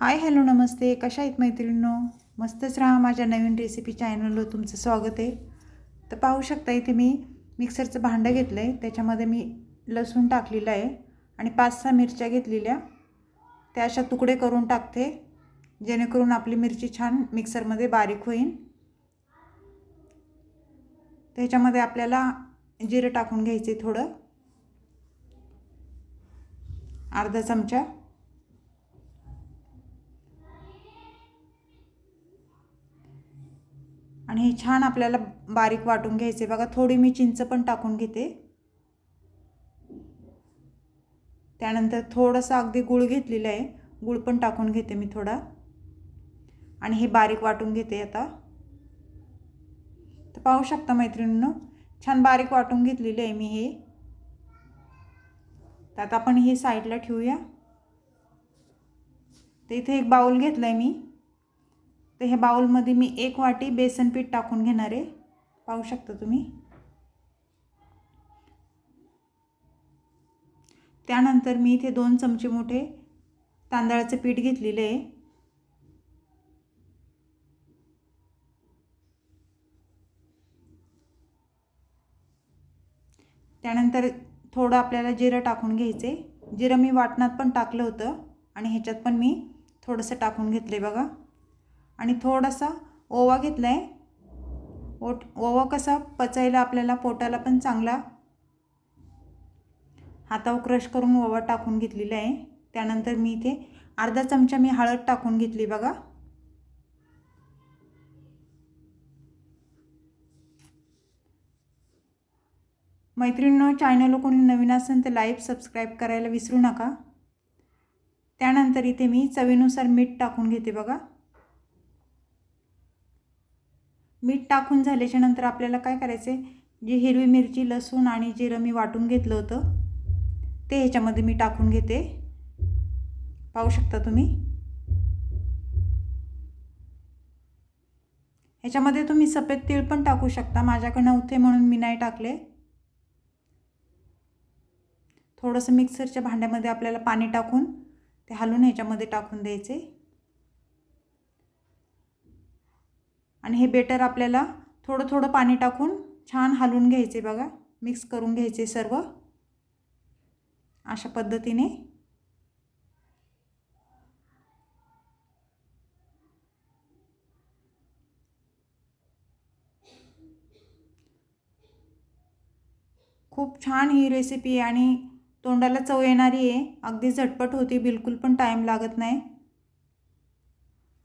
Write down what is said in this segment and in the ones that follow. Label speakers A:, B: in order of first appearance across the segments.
A: Hi hello नमस्ते. कशा आहेत मैत्रिणींनो? मस्तच राहा माझ्या नवीन रेसिपी चॅनलवर तुमचं स्वागत आहे. तर पाहू शकता इथे मी मिक्सरचं भांडं घेतलं आहे त्याच्यामध्ये मी लसूण टाकलेलं आहे आणि पाच सहा मिरच्या घेतलेल्या. त्या अशा तुकडे करून टाकते जेणेकरून आपली मिरची छान मिक्सरमध्ये बारीक होईल. त्याच्यामध्ये आपल्याला जिरं टाकून घ्यायचे थोडं. अर्धा चमचा. आणि हे छान आपल्याला बारीक वाटून घ्यायचे. बघा थोडी मी चिंच पण टाकून घेते. त्यानंतर थोडंसं अगदी गुळ घेतलेलं आहे. गुळ पण टाकून घेते मी थोडा. आणि हे बारीक वाटून घेते आता. तर पाहू शकता मैत्रिणींनो छान बारीक वाटून घेतलेलं आहे मी हे. तर आता आपण हे साईडला ठेवूया. तर इथे एक बाऊल घेतला आहे मी. तर ह्या बाऊलमध्ये मी एक वाटी बेसन पीठ टाकून घेणार आहे. पाहू शकता तुम्ही. त्यानंतर मी इथे दोन चमचे मोठे तांदळाचं पीठ घेतलेलं आहे. त्यानंतर थोडं आपल्याला जिरं टाकून घ्यायचे जिरं मी वाटणात पण टाकलं होतं आणि ह्याच्यात पण मी थोडंसं टाकून घेतलं आहे बघा. आणि थोडासा ओवा घेतला आहे ओट ओवा कसा पचायला आपल्याला पोटाला पण चांगला. हातावर क्रश करून ओवा टाकून घेतलेला आहे. त्यानंतर मी इथे अर्धा चमचा मी हळद टाकून घेतली बघा. मैत्रिणींनो चॅनल कोणी नवीन असेल तर लाईव्ह सबस्क्राईब करायला विसरू नका. त्यानंतर इथे मी चवीनुसार मीठ टाकून घेते बघा. मीठ टाकून झाल्याच्यानंतर आपल्याला काय करायचं आहे जी हिरवी मिरची लसूण आणि जिरं मी वाटून घेतलं होतं ते ह्याच्यामध्ये मी टाकून घेते. पाहू शकता तुम्ही? ह्याच्यामध्ये तुम्ही सफेद तीळ पण टाकू शकता. माझ्याकडे नव्हते म्हणून मी नाही टाकले. थोडंसं मिक्सरच्या भांड्यामध्ये आपल्याला पाणी टाकून ते हलून ह्याच्यामध्ये टाकून द्यायचे. आणि हे बेटर आपल्याला थोडं थोडं पाणी टाकून छान हलवून घ्यायचे बघा. मिक्स करून घ्यायचे सर्व. अशा पद्धतीने. खूप छान ही रेसिपी आहे आणि तोंडाला चव येणारी आहे. अगदी झटपट होती बिलकुल पण टाईम लागत नाही.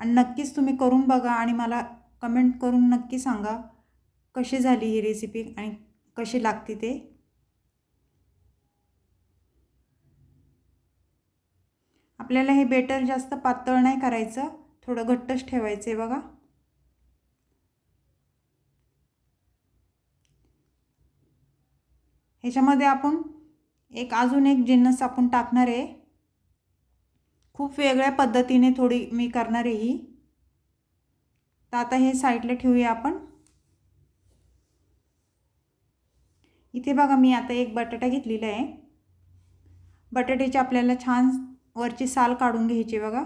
A: आणि नक्कीच तुम्ही करून बघा आणि मला कमेंट करून नक्की सांगा कशी झाली ही रेसिपी आणि कशी लागते ते. आपल्याला हे बेटर जास्त पातळ नाही करायचं थोडं घट्टच ठेवायचं आहे बघा. ह्याच्यामध्ये आपण एक अजून एक जिन्नस आपण टाकणार आहे. खूप वेगळ्या पद्धतीने थोडी मी करणार आहे ही. तर आता हे साईडला ठेवूया आपण. इथे बघा मी आता एक बटाटा घेतलेला आहे. बटाट्याची आपल्याला छान वरची साल काढून घ्यायची बघा.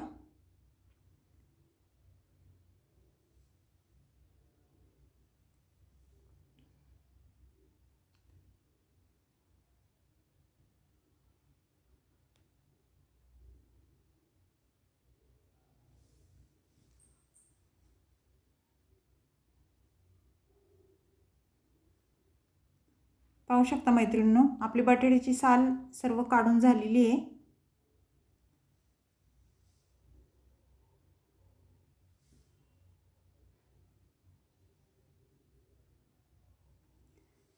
A: पाहू शकता मैत्रिणींनो आपली बटाट्याची साल सर्व काढून झालेली आहे.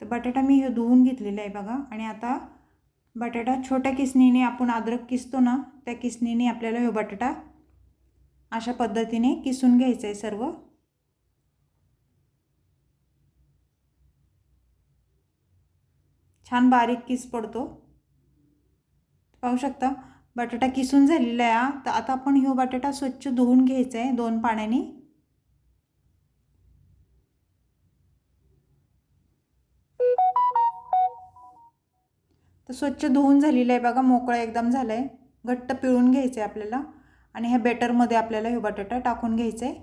A: तर बटाटा मी हे धुवून घेतलेला आहे बघा. आणि आता बटाटा छोट्या किसणीने आपण अद्रक किसतो ना त्या किसणीने आपल्याला हे बटाटा अशा पद्धतीने किसून घ्यायचं आहे सर्व. छान बारीक किस पडतो. पाहू शकता बटाटा किसून झालेला आहे तर आता आपण ह्यो बटाटा स्वच्छ धुवून घ्यायचा आहे दोन पाण्याने. तर स्वच्छ धुवून झालेलं आहे बघा मोकळा एकदम झालं आहे घट्ट पिळून घ्यायचं आहे आपल्याला. आणि ह्या बेटरमध्ये आपल्याला हे बटाटा टाकून घ्यायचं आहे.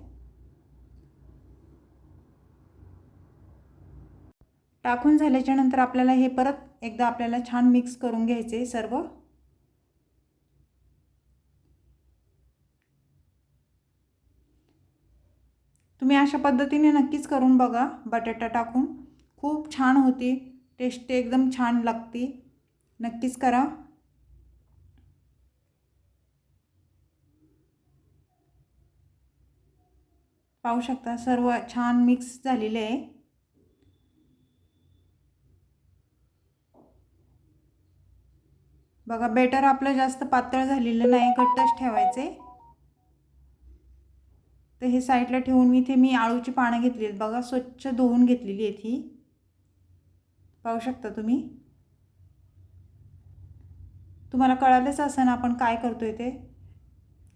A: टाकून झाल्याच्यानंतर आपल्याला हे परत एकदा आपल्याला छान मिक्स करून घ्यायचे सर्व. तुम्ही अशा पद्धतीने नक्कीच करून बघा बटाटा टाकून. खूप छान होती टेस्ट एकदम छान लागते. नक्कीच करा. पाहू शकता सर्व छान मिक्स झालेले आहे. बघा बेटर आपलं जास्त पातळ झालेलं नाही घट्टच ठेवायचे. तर हे साईडला ठेवून मी इथे मी आळूची पानं घेतली आहेत. बघा स्वच्छ धुवून घेतलेली आहेत ही. पाहू शकता तुम्ही? तुम्हाला कळालंच असं ना आपण काय करतोय ते.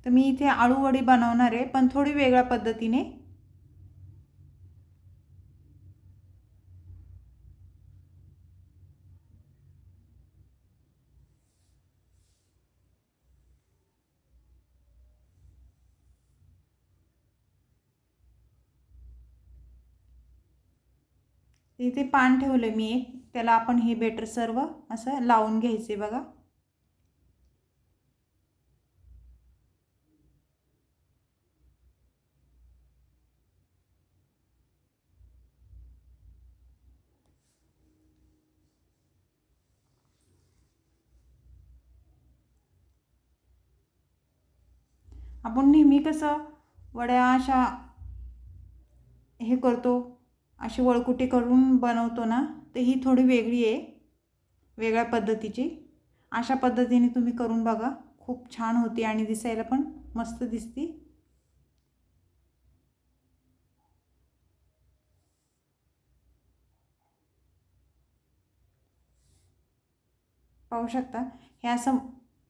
A: तर मी इथे आळूवडी बनवणार आहे पण थोडी वेगळ्या पद्धतीने. इथे पान ठेवलं मी एक. त्याला आपण हे बेटर सर्व असं लावून घ्यायचे बघा. आपण नेहमी कसं वड्या अशा हे करतो अशी वळकुटी करून बनवतो ना तर ही थोडी वेगळी आहे. वेगळ्या पद्धतीची. अशा पद्धतीने तुम्ही करून बघा. खूप छान होती आणि दिसायला पण मस्त दिसती. पाहू शकता? हे असं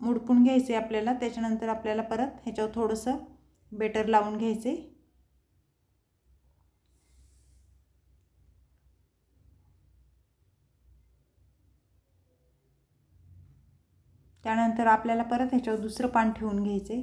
A: मुडपून घ्यायचं आहे आपल्याला. त्याच्यानंतर आपल्याला परत ह्याच्यावर थोडंसं बेटर लावून घ्यायचे त्यानंतर आपल्याला परत ह्याच्यावर दुसरं पान ठेवून घ्यायचे.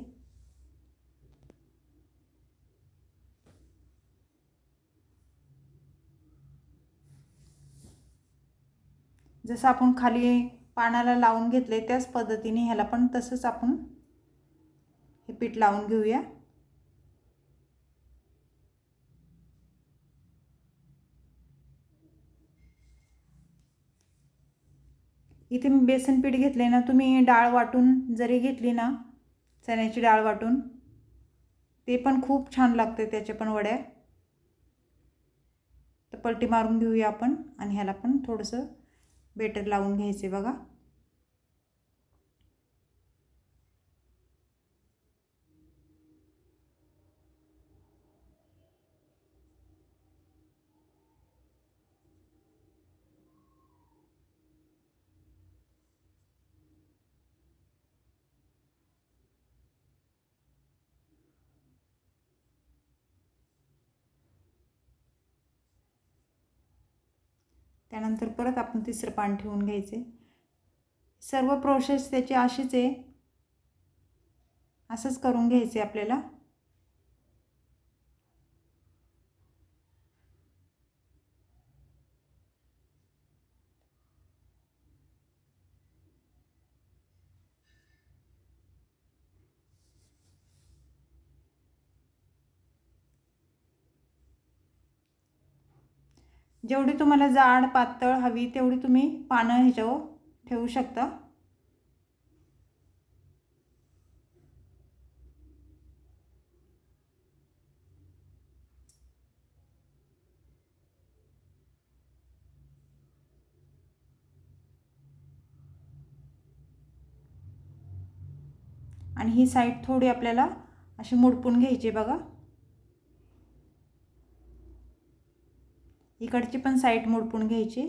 A: जसं आपण खाली पानाला लावून घेतले त्याच पद्धतीने ह्याला पण तसंच आपण हे पीठ लावून घेऊया. इथे मी बेसन पीठ घेतले ना तुम्ही डाळ वाटून जरी घेतली ना चण्याची डाळ वाटून ते पण खूप छान लागते त्याच्या पण वड्या. तर पलटी मारून घेऊया आपण आणि ह्याला पण थोडंसं बेटर लावून घ्यायचे बघा. त्यानंतर परत आपण तिसरं पान ठेवून घ्यायचे. सर्व प्रोसेस त्याची अशीच आहे. असंच करून घ्यायचे आपल्याला. जेवढी तुम्हाला जाड पातळ हवी तेवढी तुम्ही पानं ह्याच्यावर ठेवू शकता. आणि ही साईड थोडी आपल्याला अशी मुडपून घ्यायची बघा. इकडची पण साईड मोडपून घ्यायची.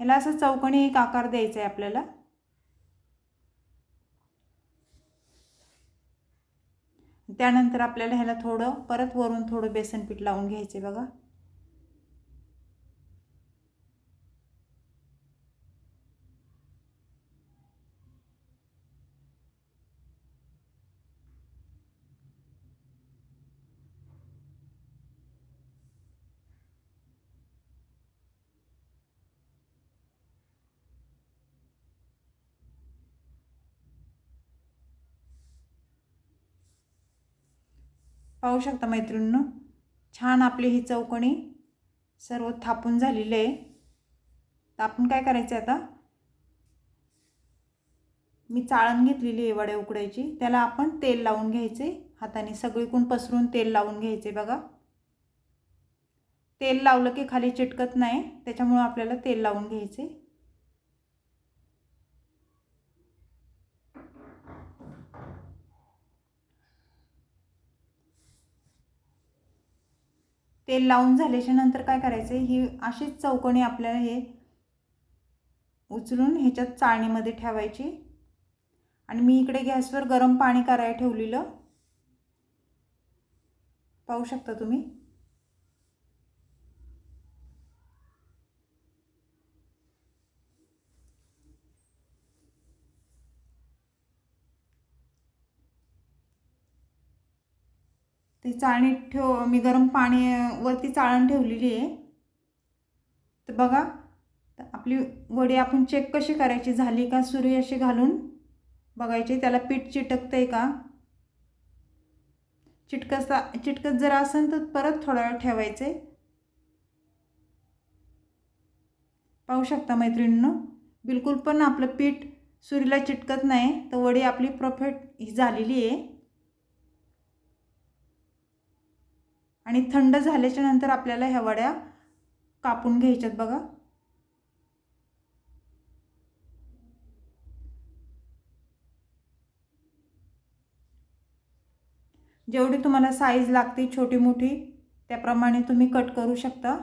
A: ह्याला असं चौकणी एक आकार द्यायचा आहे आपल्याला. त्यानंतर आपल्याला ह्याला थोडं परत वरून थोडं बेसन पीठ लावून घ्यायचे बघा. पाहू शकता मैत्रिणींनो छान आपली ही चौकणी सर्व थापून झालेली आहे. तर आपण काय करायचं आहे आता? मी चाळण घेतलेली आहे वड्या उकडायची. त्याला आपण तेल लावून घ्यायचे. हाताने सगळीकडून पसरून तेल लावून घ्यायचे बघा. तेल लावलं की खाली चिटकत नाही. त्याच्यामुळं आपल्याला तेल लावून घ्यायचे. तेल लावून झाल्याच्यानंतर काय करायचं ही अशीच चौकोनी आपल्याला हे उचलून ह्याच्यात चाळणीमध्ये ठेवायची. आणि मी इकडे गॅसवर गरम पाणी करायला ठेवलेलं. पाहू शकता तुम्ही? ती चाळणी ठेव मी गरम पाणी वरती चाळण ठेवलेली आहे. तर बघा आपली वडी आपण चेक कशी करायची झाली का सुरी अशी घालून बघायची. त्याला पीठ चिटकतं आहे का? चिटकसा चिटकत जर असेल तर परत थोडा वेळ ठेवायचं. आहे पाहू शकता मैत्रिणींनो? बिलकुल पण आपलं पीठ सुरीला चिटकत नाही. तर वडी आपली परफेक्ट ही झालेली आहे. आणि थंड झाल्याच्यानंतर आपल्याला ह्या वड्या कापून घ्यायच्यात बघा. जेवढी तुम्हाला साईज लागते छोटी मोठी त्याप्रमाणे तुम्ही कट करू शकता.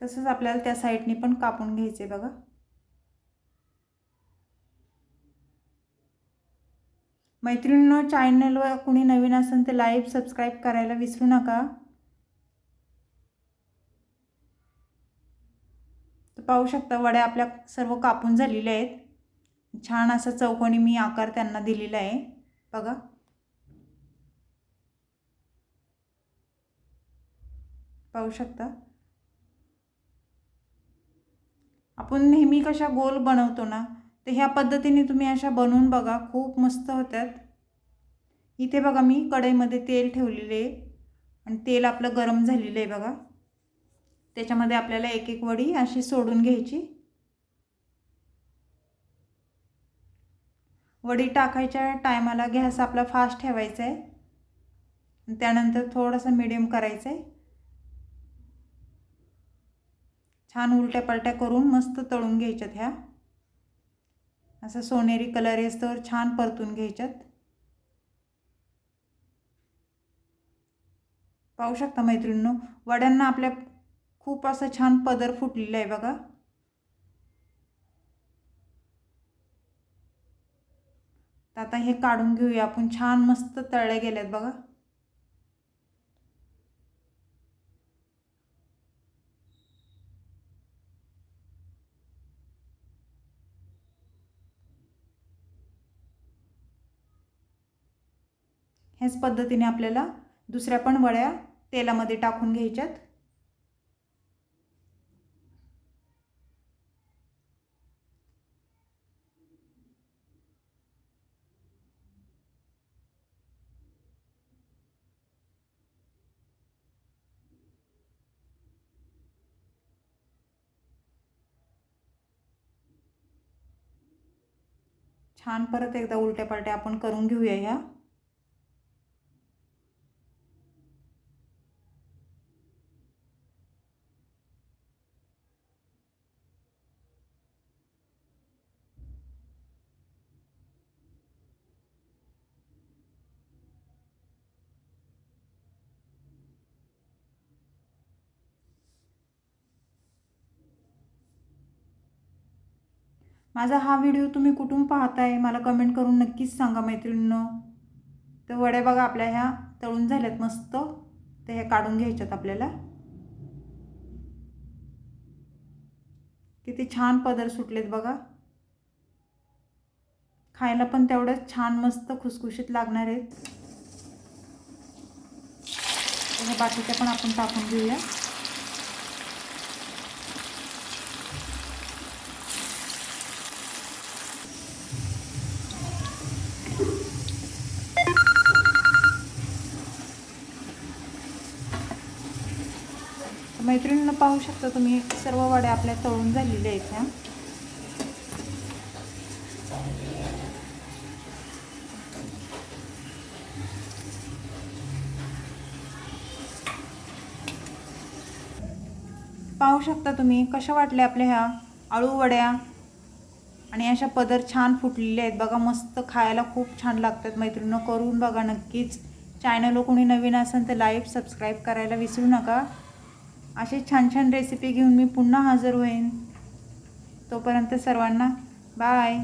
A: तसंच आपल्याला त्या साईडने पण कापून घ्यायचे बघा. मैत्रिणींनो चॅनलवर कुणी नवीन असेल तर लाईव्ह सबस्क्राईब करायला विसरू नका. तर पाहू शकता वड्या आपल्या सर्व कापून झालेल्या आहेत. छान असा चौकोनी मी आकार त्यांना दिलेला आहे. बघा. पाहू शकता. आपण नेहमी कशा गोल बनवतो ना तर ह्या पद्धतीने तुम्ही अशा बनवून बघा. खूप मस्त होत्यात. इथे बघा मी कढईमध्ये तेल ठेवलेले आहे. आणि तेल आपलं गरम झालेलं आहे बघा. त्याच्यामध्ये आपल्याला एक एक वडी अशी सोडून घ्यायची. वडी टाकायच्या टायमाला गॅस आपला फास्ट ठेवायचा आहे. त्यानंतर थोडंसं मिडियम करायचं आहे. छान उलट्या पलट्या करून मस्त तळून घ्यायच्यात ह्या. असं सोनेरी कलर येस्तवर छान परतून घ्यायच्यात. पाहू शकता मैत्रिणींनो वड्यांना आपल्या खूप असं छान पदर फुटलेलं आहे बघा. आता हे काढून घेऊया आपण छान मस्त तळले गेल्यात बघा. ह्याच पद्धतीने आपल्याला दुसऱ्या पण वड्या तेलामध्ये टाकून घ्यायच्यात. छान परत एकदा उलट्या पालट्या आपण करून घेऊया ह्या. माझा हा व्हिडिओ तुम्ही कुठून पाहताय मला कमेंट करून नक्कीच सांगा मैत्रिणींनो. तर वड्या बघा आपल्या ह्या तळून झाल्यात मस्त. तर ह्या काढून घ्यायच्यात आपल्याला. किती छान पदर सुटलेत बघा. खायला पण तेवढंच छान मस्त खुसखुशीत लागणार आहेत. बाकीच्या पण आपण टाकून घेऊया. मैत्रिणींना पाहू शकता तुम्ही सर्व वड्या आपल्या तळून झालेल्या आहेत ह्या. पाहू शकता तुम्ही कशा वाटल्या आपल्या ह्या आळू वड्या? आणि अशा पदर छान फुटलेले आहेत. बघा मस्त खायला खूप छान लागतात मैत्रिणं करून बघा नक्कीच. चॅनल कोणी नवीन असेल तर लाईव्ह सबस्क्राईब करायला विसरू नका. असे छान छान रेसिपी घेऊन मी पुन्हा हजर होईन. तोपर्यंत सर्वांना बाय